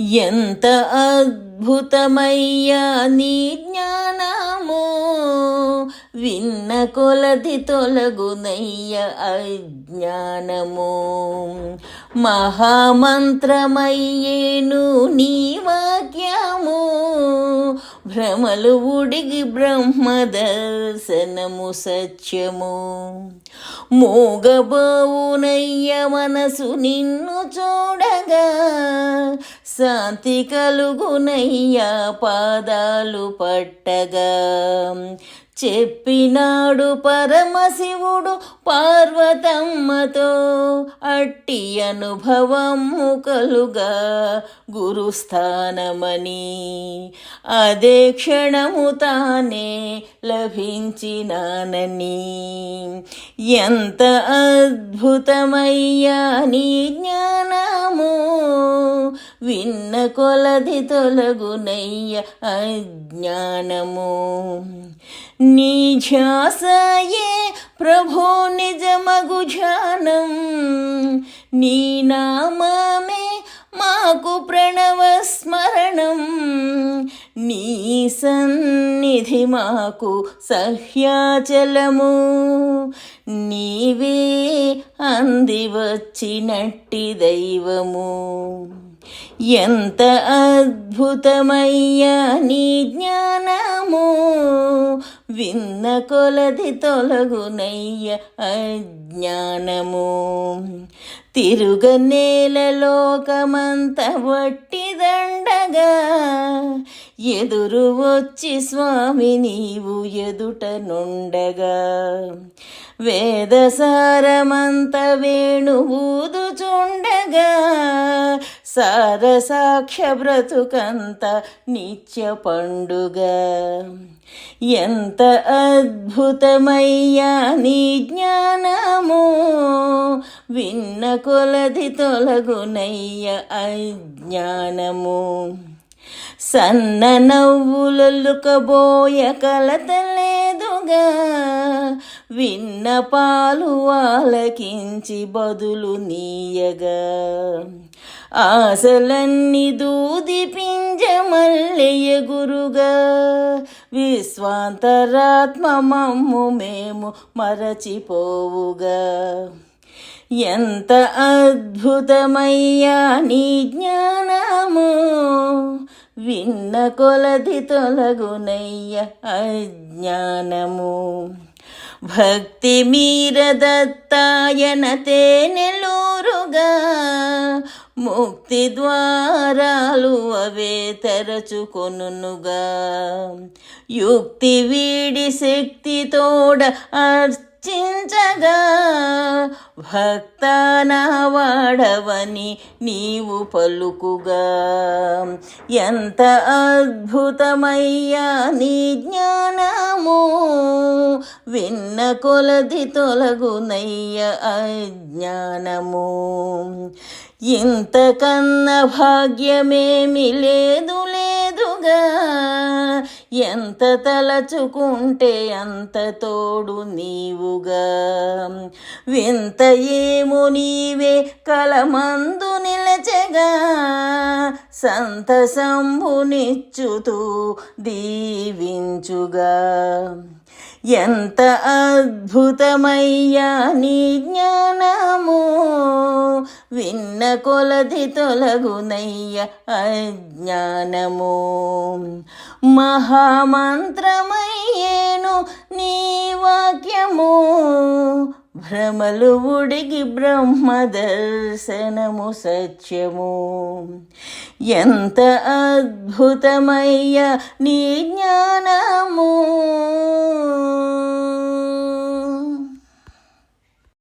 ఎంత అద్భుతమయ్యా నీ జ్ఞానము. విన్న కొలది తొలగునయ్య అజ్ఞానము. మహామంత్రమయ్యేను నీ వాక్యము. భ్రమలు ఉడిగి బ్రహ్మ దర్శనము సత్యము. మూగబోవునయ్య మనసు నిన్ను చూడగా శాంతి కలుగునయ్యా పాదాలు పట్టగా. చెప్పినాడు పరమశివుడు పార్వతమ్మతో అట్టి అనుభవము కలుగా గురుస్థానమని. అదే క్షణము తానే లభించినానని. ఎంత అద్భుతమయ్యా నీ జ్ఞానా విన్న కొలది తొలగునయ్య అజ్ఞానము. నీ ధ్యాసయే ప్రభో నిజమగు ధ్యానం నీ నామమే మాకు ప్రణవస్మరణం. నీ సన్నిధి మాకు సహ్యాచలము. నీవే అంది వచ్చినట్టి దైవము. ఎంత అద్భుతమయ్యా నీ జ్ఞానము. విన్న కొలది తొలగునయ్య అజ్ఞానము. తిరుగ నేల లోకమంత వట్టిదండగా ఎదురు వచ్చి స్వామి నీవు ఎదుట నుండగా. వేదసారమంత వేణువూదుచుండగా సారసాఖ్య బ్రతుకంత నిత్య పండుగ. ఎంత అద్భుతమయ్యా నీ జ్ఞానము. విన్న కొలది తొలగునయ్య అజ్ఞానము. సన్న నవ్వులలుకబోయ కలత లేదుగా విన్న పాలు ఆలకించి బదులు నీయగా. ఆశలన్నీ దూది పింజమల్లెయగురుగా విశ్వాంతరాత్మ మమ్ము మేము మరచిపోవుగా. ఎంత అద్భుతమయ్యా నీ జ్ఞానము. విన్న కొలది తొలగునయ్య అజ్ఞానము. భక్తి మీర దత్తాయన తేనెలూరుగా ముక్తి ద్వారాలు అవే తెరచుకొనుగా యుక్తి వీడి శక్తితోడ అర్థ అర్చించగా భక్తానా వాడవని నీవు పలుకుగా. ఎంత అద్భుతమయ్యా నీ జ్ఞానము. విన్న కొలది తొలగునయ్య అజ్ఞానము. ఇంతకన్న భాగ్యమేమి లేదులే. లేదుగా ఎంత తలచుకుంటే అంత తోడు నీవుగా. వింత ఏమో నీవే కలమందు నిలచగా. సంత సంభునిచ్చుతూ దీవించుగా. ఎంత అద్భుతమయ్యా నీ జ్ఞానము. విన్న కొలది తొలగునయ్య అజ్ఞానము. మహామంత్రమయ్యేను నీ వాక్యము. భ్రమలు ఉడిగి బ్రహ్మ దర్శనము సత్యము. ఎంత అద్భుతమయ్య నీ జ్ఞానము.